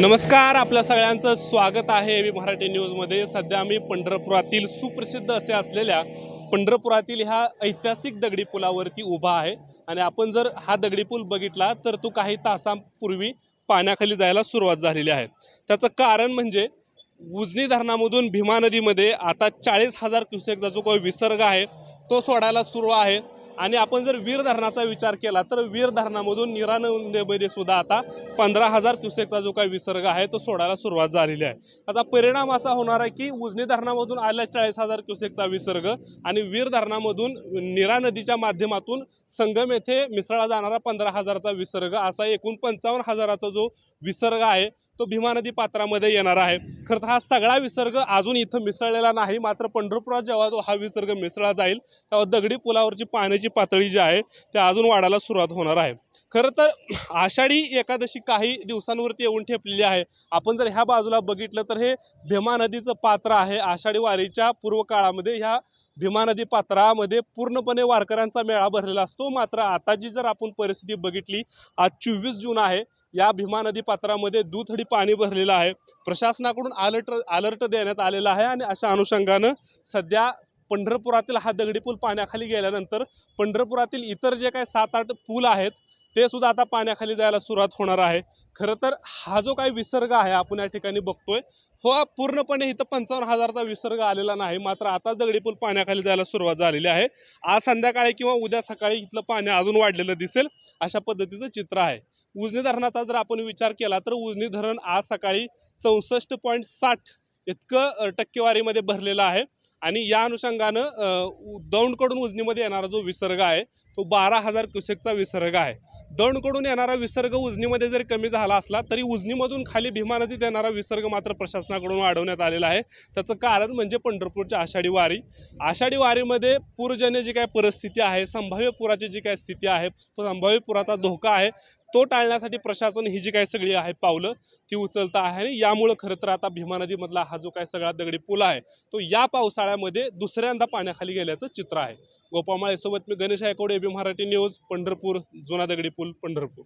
नमस्कार आपल्या सगळ्यांचं स्वागत आहे एबी मराठी न्यूजमध्ये. सध्या आम्ही पंढरपुरातील सुप्रसिद्ध असे असलेल्या पंढरपुरातील ह्या ऐतिहासिक दगडी पुलावरती उभा आहे. आणि आपण जर हा दगडी पूल बघितला तर तो काही तासांपूर्वी पाण्याखाली जायला सुरुवात झालेली आहे. त्याचं कारण म्हणजे उजनी धरणामधून भीमा नदीमध्ये आता चाळीस हजार क्युसेकचा जो काही विसर्ग आहे तो सोडायला सुरू आहे. आणि आपण जर वीर धरणाचा विचार केला तर वीर धरणामधून निरा नदीमध्ये सुद्धा आता पंधरा हजार क्युसेकचा जो काही विसर्ग आहे तो सोडायला सुरुवात झालेली आहे. त्याचा परिणाम असा होणार आहे की उजनी धरणामधून आलेला चाळीस हजार क्युसेकचा विसर्ग आणि वीर धरणामधून निरा नदीच्या माध्यमातून संगम येथे मिसळला जाणारा पंधरा हजाराचा विसर्ग असा एकूण पंचावन्न हजाराचा जो विसर्ग आहे तो भीमा नदी पात्रामध्ये येणार आहे. खरं तर हा सगळा विसर्ग अजून इथं मिसळलेला नाही मात्र पंढरपुरात जेव्हा तो हा विसर्ग मिसळला जाईल तेव्हा दगडी पुलावरची पाण्याची पातळी जी आहे ते अजून वाढायला सुरुवात होणार आहे. खरं तर आषाढी एकादशी काही दिवसांवरती येऊन ठेपलेली आहे. आपण जर ह्या बाजूला बघितलं तर हे भीमा नदीचं पात्र आहे. आषाढी वारीच्या पूर्व काळामध्ये ह्या भीमा नदी पात्रामध्ये पूर्णपणे वारकऱ्यांचा मेळा भरलेला असतो. मात्र आताची जर आपण परिस्थिती बघितली आज चोवीस जून आहे. या भीमा नदी पात्रामध्ये दुथडी पाणी भरलेलं आहे. प्रशासनाकडून अलर्ट अलर्ट देण्यात आलेला आहे आणि अशा अनुषंगानं सध्या पंढरपुरातील हा दगडी पूल पाण्याखाली गेल्यानंतर पंढरपुरातील इतर जे काही सात आठ पूल आहेत ते सुद्धा आता पाण्याखाली जायला सुरुवात होणार आहे. खरं तर हा जो काही विसर्ग आहे आपण या ठिकाणी बघतोय हो पूर्णपणे इथं पंचावन्न हजारचा विसर्ग आलेला नाही मात्र आता दगडी पूल पाण्याखाली जायला सुरुवात झालेली आहे. आज संध्याकाळी किंवा उद्या सकाळी इथलं पाणी अजून वाढलेलं दिसेल अशा पद्धतीचं चित्र आहे. उजनी धरणाचा जर आपण विचार केला तर उजनी धरण आज सकाळी चौसष्ट पॉईंट साठ इतकं टक्केवारीमध्ये भरलेलं आहे. आणि या अनुषंगानं दौंडकडून उजनीमध्ये येणारा जो विसर्ग आहे तो बारा हजार क्युसेकचा विसर्ग आहे. दौंडकडून येणारा विसर्ग उजनीमध्ये जरी कमी झाला असला तरी उजनीमधून खाली भीमा नदीत येणारा विसर्ग मात्र प्रशासनाकडून वाढवण्यात आलेला आहे. त्याचं कारण म्हणजे पंढरपूरची आषाढी वारी. आषाढी वारीमध्ये पूरजन्य जी काय परिस्थिती आहे संभाव्य पुराची जी काय स्थिती आहे संभाव्य पुराचा धोका आहे तो टाळण्यासाठी प्रशासन ही जी काही सगळी आहे पावलं ती उचलता आहे आणि यामुळं खरं तर आता भीमा नदीमधला हा जो काय सगळा दगडी पूल आहे तो या पावसाळ्यामध्ये दुसऱ्यांदा पाण्याखाली गेल्याचं चित्र आहे. गोपामाळेसोबत मी गणेश आयकोडे एबी मराठी न्यूज पंढरपूर जुना दगडी पूल पंढरपूर.